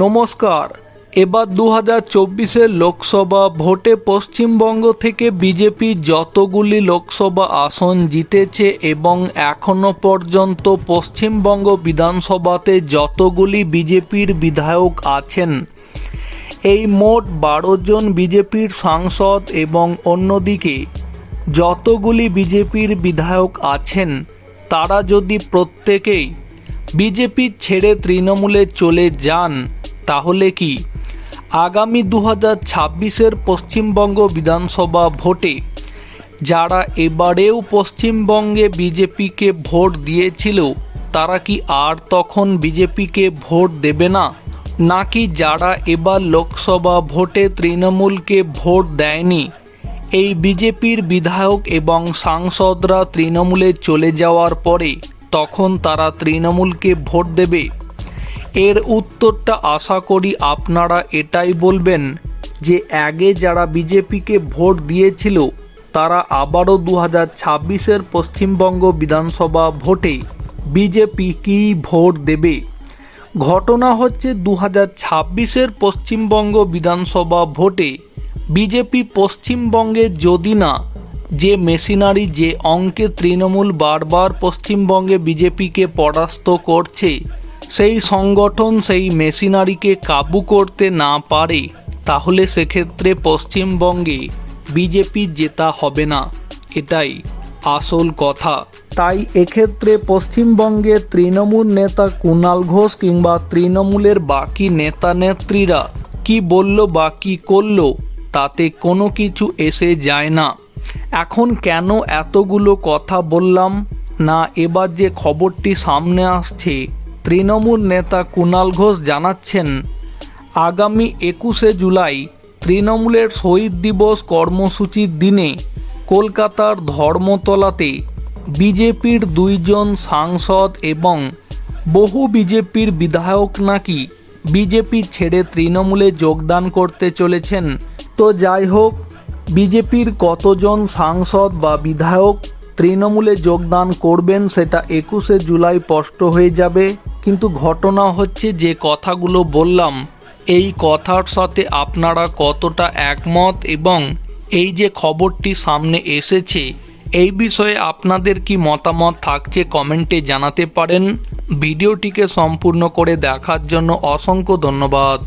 নমস্কার। এবার দু হাজার চব্বিশের লোকসভা ভোটে পশ্চিমবঙ্গ থেকে বিজেপি যতগুলি লোকসভা আসন জিতেছে এবং এখনও পর্যন্ত পশ্চিমবঙ্গ বিধানসভাতে যতগুলি বিজেপির বিধায়ক আছেন, এই মোট বারো জন বিজেপির সাংসদ এবং অন্যদিকে যতগুলি বিজেপির বিধায়ক আছেন, তারা যদি প্রত্যেকেই বিজেপি ছেড়ে তৃণমূলে চলে যান তাহলে কি? আগামী দু হাজার ছাব্বিশের পশ্চিমবঙ্গ বিধানসভা ভোটে, যারা এবারেও পশ্চিমবঙ্গে বিজেপিকে ভোট দিয়েছিল, তারা কি আর তখন বিজেপিকে ভোট দেবে না? নাকি যারা এবার লোকসভা ভোটে তৃণমূলকে ভোট দেয়নি, এই বিজেপির বিধায়ক এবং সাংসদরা তৃণমূলে চলে যাওয়ার পরে, তখন তারা তৃণমূলকে ভোট দেবে? এর উত্তরটা আশা করি আপনারা এটাই বলবেন যে আগে যারা বিজেপিকে ভোট দিয়েছিল, তারা আবারও দু হাজার ছাব্বিশের পশ্চিমবঙ্গ বিধানসভা ভোটে বিজেপি কি ভোট দেবে? ঘটনা হচ্ছে দু হাজার ছাব্বিশের পশ্চিমবঙ্গ বিধানসভা ভোটে বিজেপি পশ্চিমবঙ্গে যদি না, যে মেশিনারি, যে অঙ্কে তৃণমূল বারবার পশ্চিমবঙ্গে বিজেপিকে পরাস্ত করছে সেই সংগঠন সেই মেশিনারিকে কাবু করতে না পারে, তাহলে সেক্ষেত্রে পশ্চিমবঙ্গে বিজেপি জেতা হবে না। এটাই আসল কথা। তাই এক্ষেত্রে পশ্চিমবঙ্গের তৃণমূল নেতা কুণাল ঘোষ কিংবা তৃণমূলের বাকি নেতা নেত্রীরা কি বলল বা কি করল, তাতে কোনো কিছু এসে যায় না। এখন কেন এতগুলো কথা বললাম, না এবার যে খবরটি সামনে আসছে তৃণমূল নেতা কুণাল ঘোষ জানাচ্ছেন, আগামী একুশে জুলাই তৃণমূলের শহীদ দিবস কর্মসূচির দিনে কলকাতার ধর্মতলাতে বিজেপির দুইজন সাংসদ এবং বহু বিজেপির বিধায়ক নাকি বিজেপি ছেড়ে তৃণমূলে যোগদান করতে চলেছেন। তো যাই হোক, বিজেপির কতজন সাংসদ বা বিধায়ক তৃণমূলে যোগদান করবেন সেটা একুশে জুলাই স্পষ্ট হয়ে যাবে। কিন্তু ঘটনা হচ্ছে যে কথাগুলো বললাম, এই কথার সাথে আপনারা কতটা একমত এবং এই যে খবরটি সামনে এসেছে, এই বিষয়ে আপনাদের কি মতামত থাকছে কমেন্টে জানাতে পারেন। ভিডিওটিকে সম্পূর্ণ করে দেখার জন্য অসংখ্য ধন্যবাদ।